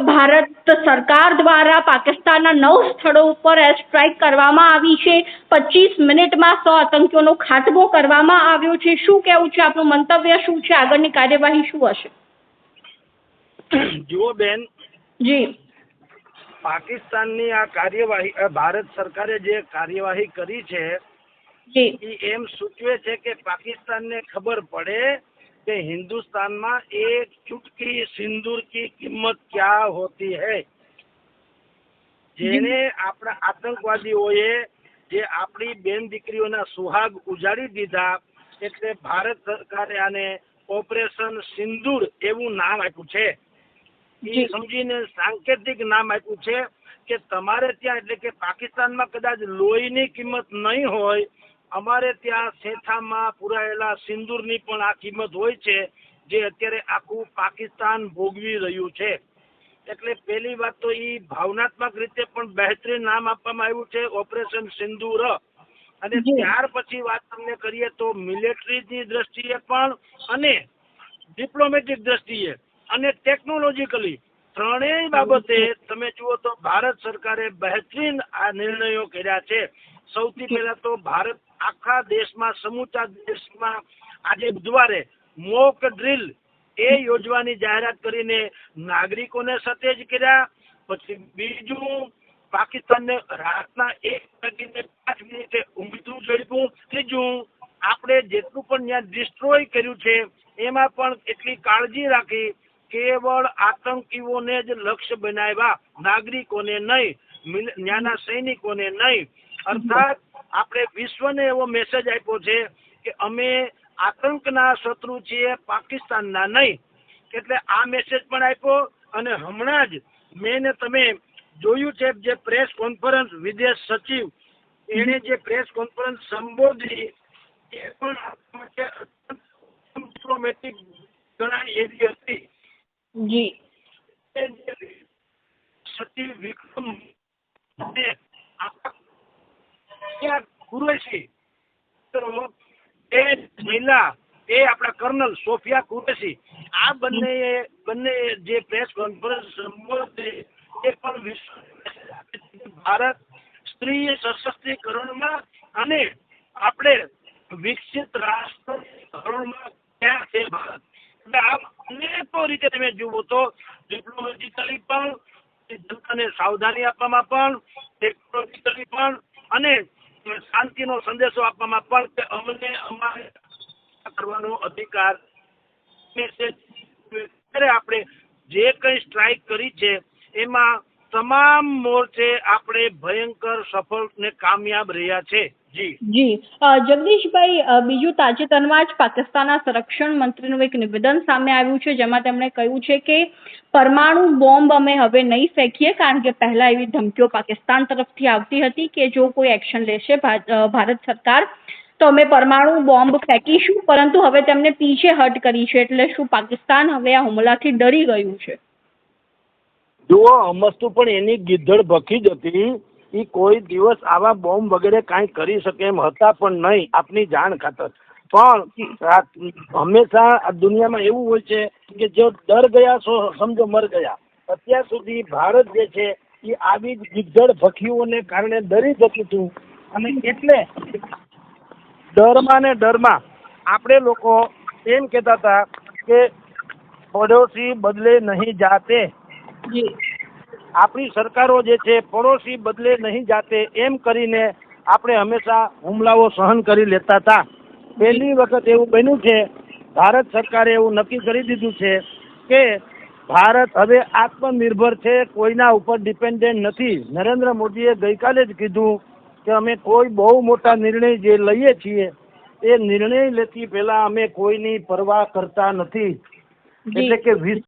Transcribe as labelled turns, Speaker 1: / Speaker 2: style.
Speaker 1: ભારત સરકાર દ્વારા પાકિસ્તાનના નવ સ્થળો ઉપર એર સ્ટ્રાઇક કરવામાં આવી છે. પચીસ મિનિટમાં સો આતંકીઓનો ખાતમો કરવામાં આવ્યો છે. શું કહેવું છે? આપનું મંતવ્ય શું છે? આગળની કાર્યવાહી શું હશે?
Speaker 2: જુઓ બેન
Speaker 1: જી.
Speaker 2: પાકિસ્તાનની આ કાર્યવાહી ભારત સરકારે જે કાર્યવાહી કરી છે એ એમ સૂચવે છે કે પાકિસ્તાનને ખબર પડે કે हिंदुस्तान एक चुटकी सिंदूर की किंमत क्या होती है જેને આપણા આતંકવાદીઓએ જે આપણી બેન દીકરીઓના સુહાગ ઉજાડી દીધા એટલે ભારત સરકારે આને ઓપરેશન સિંદૂર એવું નામ આપ્યું છે એ
Speaker 1: જી.
Speaker 2: સમજીને સાંકેતિક નામ આપ્યું છે કે તમારે ત્યાં એટલે કે પાકિસ્તાનમાં કદાચ લોહીની કિંમત નહીં હોય અમારે ત્યાં સેથામાં પુરાયેલા સિંદૂરની પણ આ કિંમત હોય છે જે અત્યારે આખું પાકિસ્તાન ભોગવી રહ્યું છે. એટલે પહેલી વાત તો ઈ ભાવનાત્મક રીતે પણ બહેતરીન નામ આપવામાં આવ્યું છે ઓપરેશન સિંદૂર. અને ત્યાર પછી વાત તમને કરીએ તો મિલિટરીની દ્રષ્ટિએ પણ અને ડિપ્લોમેટિક દ્રષ્ટિએ અને ટેકનોલોજીકલી ત્રણેય બાબતે તમે જુઓ તો ભારત સરકારે બહેતરીન આ નિર્ણયો કર્યા છે. સૌથી પહેલા તો ભારત આખા દેશમાં, સમૂચા દેશમાં આજે બુધવારે મોક ડ્રીલ એ યોજવાની જાહેરાત કરીને નાગરિકોને સતેજ કર્યા. પછી બીજું, પાકિસ્તાનને રાતના એક વાગીને પાંચ મિનિટે ઊંઘતું ઝડપું ત્રીજું, આપણે જેટલું પણ ત્યાં ડિસ્ટ્રોય કર્યું છે, એમાં પણ એટલી કાળજી રાખી, કેવળ આતંકીઓને જ લક્ષ્ય બનાવ્યા. નાગરિકોને નહીં ત્યાંના સૈનિકોને નહીં. અર્થાત આપણે વિશ્વને એવો મેસેજ આપ્યો છે કે અમે આતંકના શત્રુ છીએ પાકિસ્તાનના નહીં. એટલે આ મેસેજ પણ આપ્યો અને હમણાં જ મેં તમે જોયું છે જે પ્રેસ કોન્ફરન્સ વિદેશ સચિવ એણે જે પ્રેસ કોન્ફરન્સ સંબોધી એ પણ ડિપ્લોમેટિક ગણાય એવી હતી
Speaker 1: જી.
Speaker 2: સચિવ વિક્રમ ત્યાં કુરેશી તો એ મહિલા, એ આપણા કર્નલ સોફિયા કુરેશી આ બંને બંને જે પ્રેસ કોન્ફરન્સ સંબોધે એ પણ વિશ્વ ભારત સ્ત્રી સશક્તિકરણમાં અને આપણે વિકસિત રાષ્ટ્ર ધોરણમાં ક્યાં છે ભારત? એટલે આમ અનેકો રીતે તમે જુઓ તો ડિપ્લોમેટિકલી પણ જનતાને સાવધાની આપવામાં પણ ટેકનોલોજીકલી પણ અને શાંતિનો સંદેશો આપવામાં પણ કે અમને અમારે કરવાનો અધિકાર આપણે જે કંઈ સ્ટ્રાઇક કરી છે, એમાં તમામ મોરચે આપણે ભયંકર સફળ ને કામયાબ રહ્યા છે. જી.
Speaker 1: જગદીશભાઈ બીજું તાજેતરમાં જ પાકિસ્તાનના સંરક્ષણ મંત્રીનું એક નિવેદન સામે આવ્યું છે જેમાં તેમણે કહ્યું છે કે પરમાણુ બોમ્બ અમે હવે નહીં ફેંકીએ કારણ કે પહેલા એવી ધમકીઓ પાકિસ્તાન તરફથી આવતી હતી કે જો કોઈ એક્શન લેશે ભારત સરકાર તો અમે પરમાણુ બોમ્બ ફેંકીશું પરંતુ હવે તેમને પીછે હટ કરી છે એટલે શું પાકિસ્તાન હવે આ હુમલાથી ડરી ગયું છે?
Speaker 2: જુઓ અમસ્તુ પણ એની ગીધડ ભખી જ હતી. એ કોઈ દિવસ આવા બોમ્બ વગેરે કાંઈ કરી શકે એમ હતા પણ નહીં, આપની જાણ ખાતર. પણ હંમેશા આ દુનિયામાં એવું હોય છે કે જો ડર ગયા છો, સમજો મર ગયા. અત્યાર સુધી ભારત જે છે એ આવી ગીધડ ભખીઓને કારણે ડરી જતું હતું. અને એટલે ડરમાં ને ડરમાં આપણે લોકો એમ કહેતા હતા કે પડોશી બદલે નહીં જાતે. આપણી સરકારો જે છે પડોશી બદલે નહીં જાતે એમ કરીને આપણે હંમેશા હુમલાઓ સહન કરી લેતા હતા. પહેલી વખત એવું બન્યું છે ભારત સરકારે એવું નક્કી કરી દીધું છે કે ભારત હવે આત્મનિર્ભર છે કોઈના ઉપર ડિપેન્ડન્ટ નથી. નરેન્દ્ર મોદીએ ગઈકાલે જ કીધું કે અમે કોઈ બહુ મોટા નિર્ણય જે લઈએ છીએ એ નિર્ણય લેતી પહેલા અમે કોઈની પરવા કરતા નથી. એટલે કે વિશ્વ